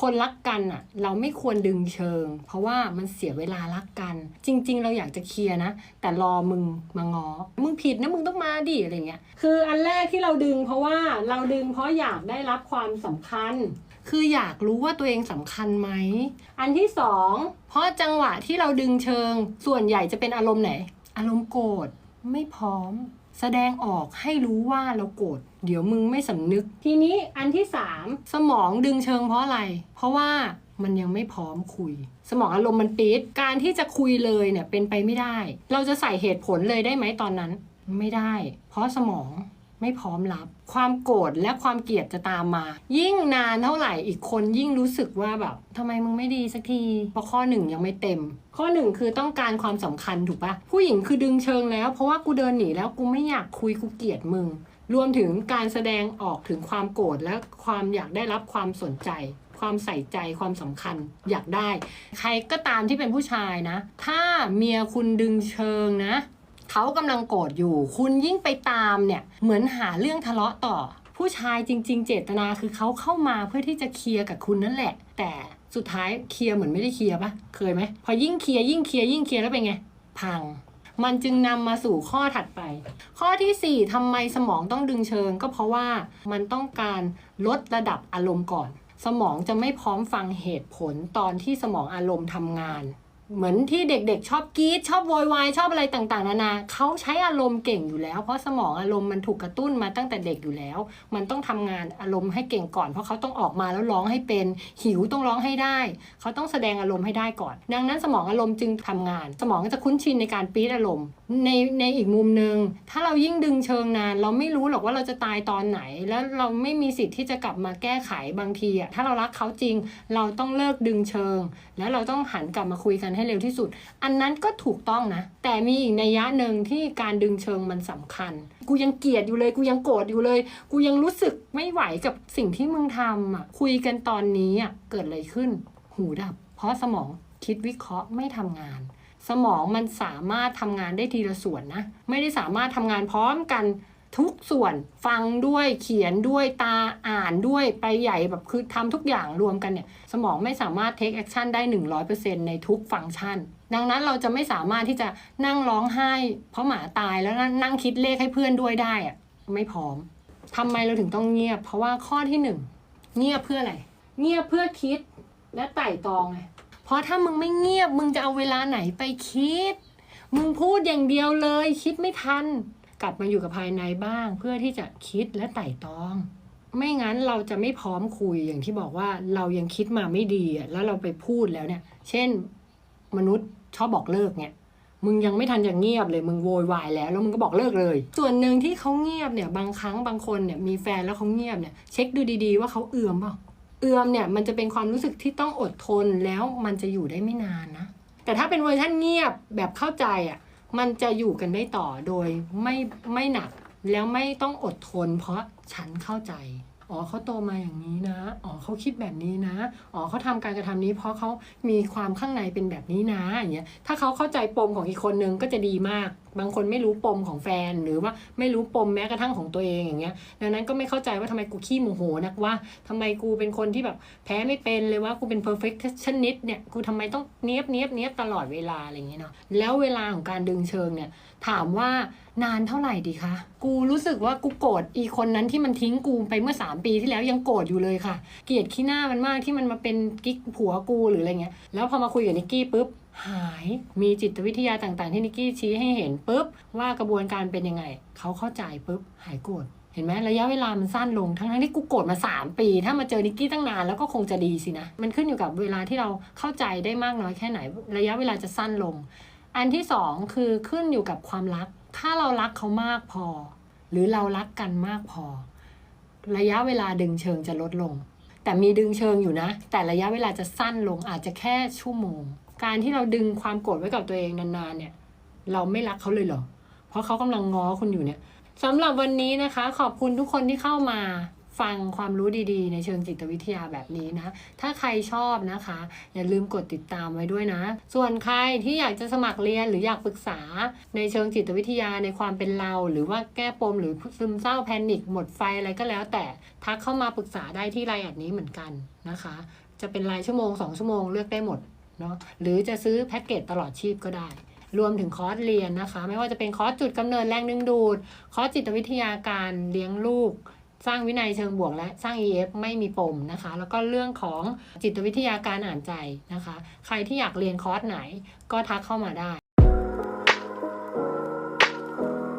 คนรักกันอะเราไม่ควรดึงเชิง เพราะว่ามันเสียเวลารักกัน จริง ๆ เราอยากจะเคลียร์นะ แต่รอมึงมางอ มึงผิดนะมึงต้องมาดิอะไรเงี้ยคืออันแรกที่เราดึง เพราะว่าเราดึงเพราะอยากได้รับความสำคัญ คืออยากรู้ว่าตัวเองสำคัญไหมอันที่สองเพราะจังหวะที่เราดึงเชิง ส่วนใหญ่จะเป็นอารมณ์ไหน อารมณ์โกรธไม่พร้อม แสดงออกให้รู้ว่าเราโกรธเดี๋ยวมึงไม่สำนึก ทีนี้อันที่สามสมองดึงเชิงเพราะอะไร เพราะว่ามันยังไม่พร้อมคุย สมองอารมณ์มันปิดการที่จะคุยเลยเนี่ยเป็นไปไม่ได้ เราจะใส่เหตุผลเลยได้ไหมตอนนั้น ไม่ได้ เพราะสมอง ไม่พร้อมรับ ความโกรธและความเกลียดจะตามมา ยิ่งนานเท่าไหร่อีกคนยิ่งรู้สึกว่าแบบทำไมมึงไม่ดีสักทีเพราะข้อหนึ่งยังไม่เต็ม ข้อหนึ่งคือต้องการความสำคัญถูกปะผู้หญิงคือดึงเชิงแล้ว เพราะว่ากูเดินหนีแล้วกูไม่อยากคุยกูเกลียดมึงรวมถึงการแสดงออกถึงความโกรธและความอยากได้รับความสนใจ ความใส่ใจความสำคัญอยากได้ ใครก็ตามที่เป็นผู้ชายนะ ถ้าเมียคุณดึงเชิงนะ เขากำลังโกรธอยู่ คุณยิ่งไปตามเนี่ยเหมือนหาเรื่องทะเลาะต่อ ผู้ชายจริง ๆ เจตนาคือเขาเข้ามาเพื่อที่จะเคลียร์กับคุณนั่นแหละ แต่สุดท้ายเคลียร์เหมือนไม่ได้เคลียร์ปะเคยไหมพอยิ่งเคลียร์ยิ่งเคลียร์ยิ่งเคลียร์แล้วเป็นไง พัง มันจึงนำมาสู่ข้อถัดไป ข้อทีสี่4ทำไมสมองต้องดึงเชิง ก็เพราะว่ามันต้องการลดระดับอารมณ์ก่อน สมองจะไม่พร้อมฟังเหตุผลตอนที่สมองอารมณ์ทำงาน เหมือนที่เด็กๆ ชอบกรีดชอบโวยวายชอบอะไรต่างๆ นานาเขาใช้อารมณ์เก่งอยู่แล้ว เพราะสมองอารมณ์มันถูกกระตุ้นมาตั้งแต่เด็กอยู่แล้ว มันต้องทำงานอารมณ์ให้เก่งก่อน เพราะเขาต้องออกมาแล้วร้องให้เป็น หิวต้องร้องให้ได้ เขาต้องแสดงอารมณ์ให้ได้ก่อน ดังนั้นสมองอารมณ์จึงทำงาน สมองจะคุ้นชินในการปี๊ดอารมณ์ในในอีกมุมหนึ่งถ้าเรายิ่งดึงเชิงนาน เราไม่รู้หรอกว่าเราจะตายตอนไหน แล้วเราไม่มีสิทธิ์ที่จะกลับมาแก้ไขบางทีอะถ้าเรารักเขาจริง เราต้องเลิกดึงเชิง แล้วเราต้องหันกลับมาคุยกันให้เร็วที่สุด อันนั้นก็ถูกต้องนะ แต่มีอีกนัยยะหนึ่งที่การดึงเชิงมันสำคัญ กูยังเกลียดอยู่เลย กูยังโกรธอยู่เลย กูยังรู้สึกไม่ไหวกับสิ่งที่มึงทำอะคุยกันตอนนี้อะเกิดอะไรขึ้น หูดับ เพราะสมองคิดวิเคราะห์ไม่ทำงานสมองมันสามารถทำงานได้ทีละส่วนนะ ไม่ได้สามารถทำงานพร้อมกัน ทุกส่วนฟังด้วยเขียนด้วยตาอ่านด้วยไปใหญ่แบบคือทำทุกอย่างรวมกันเนี่ย สมองไม่สามารถ take action ได้ 100%ในทุกฟังก์ชัน ดังนั้นเราจะไม่สามารถที่จะนั่งร้องไห้ เพราะหมาตายแล้วนั่งคิดเลขให้เพื่อนด้วยได้อะไม่พร้อมทำไมเราถึงต้องเงียบ เพราะว่าข้อที่หนึ่งเงียบเพื่ออะไร เงียบเพื่อคิดและไต่ตองไงเพราะถ้ามึงไม่เงียบมึงจะเอาเวลาไหนไปคิด มึงพูดอย่างเดียวเลย คิดไม่ทัน กลับมาอยู่กับภายในบ้าง เพื่อที่จะคิดและไต่ตอง ไม่งั้นเราจะไม่พร้อมคุยอย่างที่บอกว่าเรายังคิดมาไม่ดีอะแล้วเราไปพูดแล้วเนี่ย เช่นมนุษย์ชอบบอกเลิกเนี่ยมึงยังไม่ทันจะเงียบเลยมึงโวยวายแล้วแล้วมึงก็บอกเลิกเลย ส่วนหนึ่งที่เขาเงียบเนี่ยบางครั้งบางคนเนี่ยมีแฟนแล้วเขาเงียบเนี่ยเช็คดูดีๆว่าเขาเอื่อมเปล่าเอือมเนี่ยมันจะเป็นความรู้สึกที่ต้องอดทนแล้วมันจะอยู่ได้ไม่นานนะแต่ถ้าเป็นเวอร์ชันเงียบแบบเข้าใจอะ มันจะอยู่กันได้ต่อโดยไม่ไม่หนักแล้วไม่ต้องอดทน เพราะฉันเข้าใจ อ๋อเขาโตมาอย่างนี้นะ อ๋อเขาคิดแบบนี้นะ อ๋อเขาทำการกระทำนี้ เพราะเขามีความข้างในเป็นแบบนี้นะอย่างเงี้ย ถ้าเขาเข้าใจปมของอีกคนนึงก็จะดีมาก บางคนไม่รู้ปมของแฟนหรือว่าไม่รู้ปมแม้กระทั่งของตัวเองอย่างเงี้ย ดังนั้นก็ไม่เข้าใจว่าทำไมกูขี้โมโหนักว่าทำไมกูเป็นคนที่แบบแพ้ไม่เป็นเลยว่ากูเป็น perfectionist เนี่ยกูทำไมต้องเนี้ยบเนี้ยบเนี้ยบตลอดเวลาอะไรอย่างเงี้ยเนาะแล้วเวลาของการดึงเชิงเนี่ย ถามว่านานเท่าไหร่ดีคะกูรู้สึกว่ากูโกรธอีคนนั้นที่มันทิ้งกูไปเมื่อ 3 ปีที่แล้วยังโกรธอยู่เลยค่ะ เกลียดขี้หน้ามันมากที่มันมาเป็นกิ๊กผัวกูหรืออะไรเงี้ยแล้วพอมาคุยกับนิกกี้ปุ๊บหายมีจิตวิทยาต่างๆ ที่นิกกี้ชี้ให้เห็นปุ๊บว่ากระบวนการเป็นยังไง เขาเข้าใจปุ๊บหายโกรธเห็นไหมระยะเวลามันสั้นลงทั้งที่กูโกรธมา 3 ปี ถ้ามาเจอนิกกี้ตั้งนานแล้วก็คงจะดีสินะ มันขึ้นอยู่กับเวลาที่เราเข้าใจได้มากน้อยแค่ไหน ระยะเวลาจะสั้นลง อันที่สองคือขึ้นอยู่กับความรัก ถ้าเรารักเขามากพอ หรือเรารักกันมากพอ ระยะเวลาดึงเชิงจะลดลง แต่มีดึงเชิงอยู่นะ แต่ระยะเวลาจะสั้นลงอาจจะแค่ชั่วโมง การที่เราดึงความโกรธไว้กับตัวเองนานๆเนี่ย เราไม่รักเขาเลยเหรอ เพราะเขากำลังง้อคุณอยู่เนี่ยสำหรับวันนี้นะคะ ขอบคุณทุกคนที่เข้ามา ฟังความรู้ดีๆ ในเชิงจิตวิทยาแบบนี้นะ ถ้าใครชอบนะคะ อย่าลืมกดติดตามไว้ด้วยนะ ส่วนใครที่อยากจะสมัครเรียนหรืออยากปรึกษาในเชิงจิตวิทยาในความเป็นเรา หรือว่าแก้ปมหรือซึมเศร้าแพนิคหมดไฟอะไรก็แล้ว แต่ทักเข้ามาปรึกษาได้ที่ไลน์แอดนี้เหมือนกันนะคะ จะเป็นรายชั่วโมง 2 ชั่วโมงเลือกได้หมดเนาะหรือจะซื้อแพ็กเกจตลอดชีพก็ได้รวมถึงคอร์สเรียนนะคะ ไม่ว่าจะเป็นคอร์สจุดกำเนิดแรงดึงดูด คอร์สจิตวิทยาการเลี้ยงลูก สร้างวินัยเชิงบวกและสร้าง EF ไม่มีปมนะคะ แล้วก็เรื่องของจิตวิทยาการอ่านใจนะคะ ใครที่อยากเรียนคอร์สไหนก็ทักเข้ามาได้